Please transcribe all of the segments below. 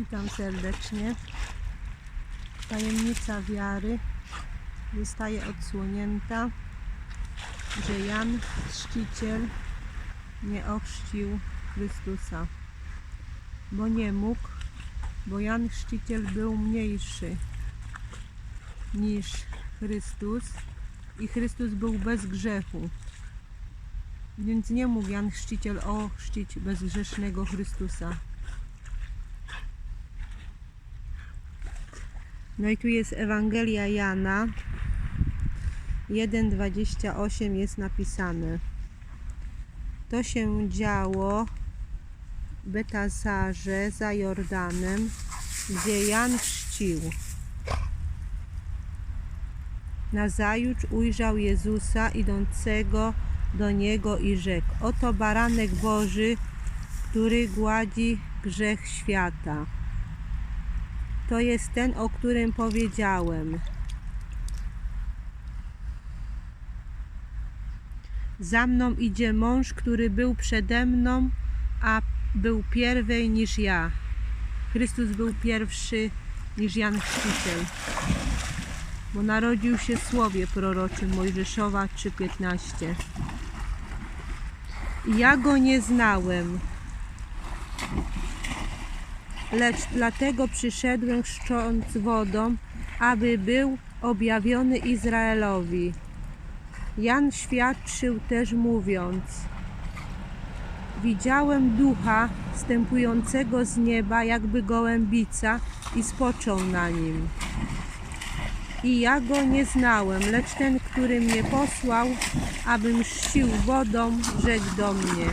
Witam serdecznie. Tajemnica wiary zostaje odsłonięta, że Jan Chrzciciel nie ochrzcił Chrystusa, bo nie mógł, bo Jan Chrzciciel był mniejszy niż Chrystus i Chrystus był bez grzechu. Więc nie mógł Jan Chrzciciel ochrzcić bezgrzesznego Chrystusa. No i tu jest Ewangelia Jana 1,28 jest napisane. To się działo w Betazarze za Jordanem, gdzie Jan chrzcił. Nazajutrz ujrzał Jezusa idącego do niego i rzekł: Oto baranek Boży, który gładzi grzech świata. To jest ten, o którym powiedziałem. Za mną idzie mąż, który był przede mną, a był pierwej niż ja. Chrystus był pierwszy niż Jan Chrzciciel, bo narodził się w słowie proroczym Mojżeszowa 3:15. I Ja go nie znałem, lecz dlatego przyszedłem chrzcząc wodą, aby był objawiony Izraelowi. Jan świadczył też mówiąc: Widziałem ducha stępującego z nieba, jakby gołębica, i spoczął na nim. I ja go nie znałem, lecz ten, który mnie posłał, abym chrzcił wodą, rzekł do mnie: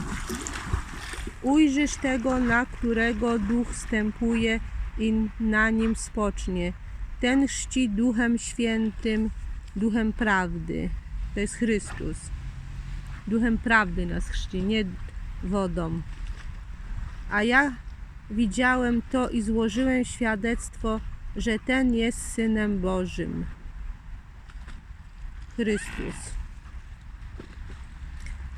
Ujrzysz tego, na którego duch wstępuje i na nim spocznie. Ten chrzci duchem świętym, duchem prawdy. To jest Chrystus. Duchem prawdy nas chrzci, nie wodą. A ja widziałem to i złożyłem świadectwo, że ten jest synem Bożym. Chrystus.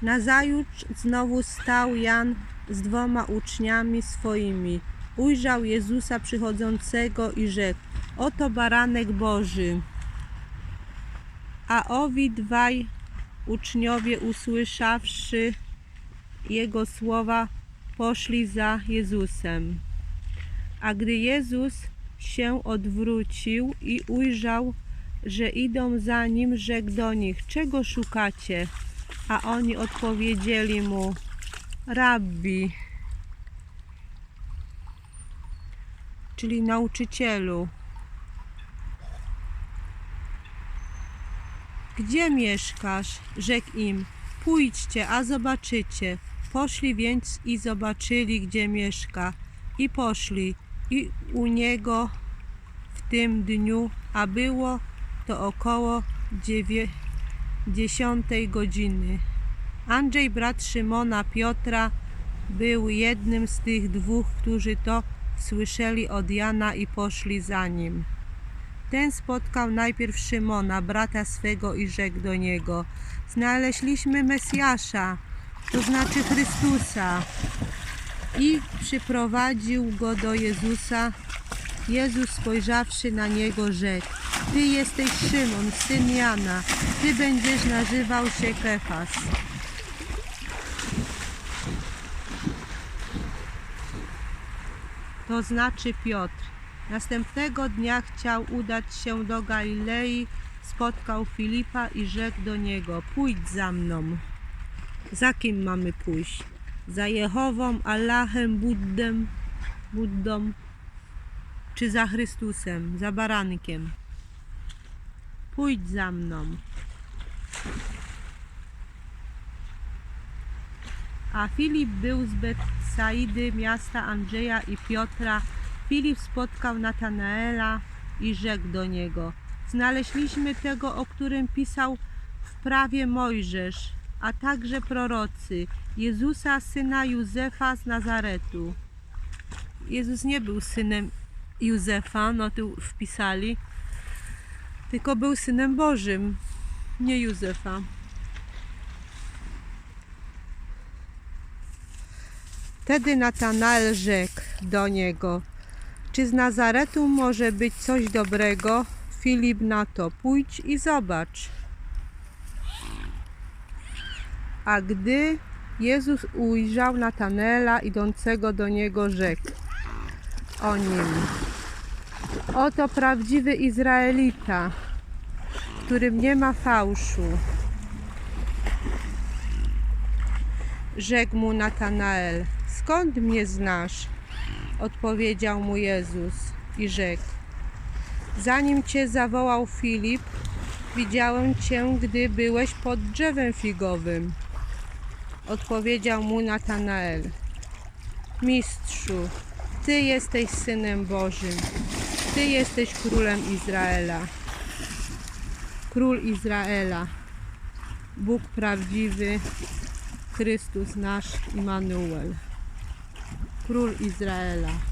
Nazajutrz znowu stał Jan z dwoma uczniami swoimi. Ujrzał Jezusa przychodzącego i rzekł: Oto baranek Boży. A owi dwaj uczniowie, usłyszawszy jego słowa, poszli za Jezusem. A gdy Jezus się odwrócił i ujrzał, że idą za nim, rzekł do nich: Czego szukacie? A oni odpowiedzieli mu: Rabbi, czyli nauczycielu. Gdzie mieszkasz? Rzekł im: Pójdźcie, a zobaczycie. Poszli więc i zobaczyli, gdzie mieszka. I poszli, i u niego w tym dniu, a było to około dziewię- dziesiątej godziny. Andrzej, brat Szymona Piotra, był jednym z tych dwóch, którzy to słyszeli od Jana i poszli za nim. Ten spotkał najpierw Szymona, brata swego, i rzekł do niego: Znaleźliśmy Mesjasza, to znaczy Chrystusa. I przyprowadził go do Jezusa. Jezus spojrzawszy na niego, rzekł: Ty jesteś Szymon, syn Jana, ty będziesz nazywał się Kefas. To znaczy Piotr. Następnego dnia chciał udać się do Galilei, spotkał Filipa i rzekł do niego: Pójdź za mną. Za kim mamy pójść? Za Jehową, Allahem, Buddem, Buddą, czy za Chrystusem, za barankiem? Pójdź za mną. A Filip był z Betsaidy, miasta Andrzeja i Piotra. Filip spotkał Natanaela i rzekł do niego: Znaleźliśmy tego, o którym pisał w prawie Mojżesz, a także prorocy, Jezusa, syna Józefa z Nazaretu. Jezus nie był synem Józefa, no tu wpisali, tylko był synem Bożym, nie Józefa. Wtedy Natanael rzekł do niego: Czy z Nazaretu może być coś dobrego? Filip na to, pójdź i zobacz. A gdy Jezus ujrzał Natanela idącego do niego, rzekł o nim. Oto prawdziwy Izraelita, w którym nie ma fałszu. Rzekł mu Natanael, skąd mnie znasz? Odpowiedział mu Jezus i rzekł, zanim cię zawołał Filip, widziałem cię, gdy byłeś pod drzewem figowym. Odpowiedział mu Natanael, Mistrzu, Ty jesteś Synem Bożym, Ty jesteś Królem Izraela. Król Izraela, Bóg prawdziwy, Chrystus nasz Immanuel. Król Izraela.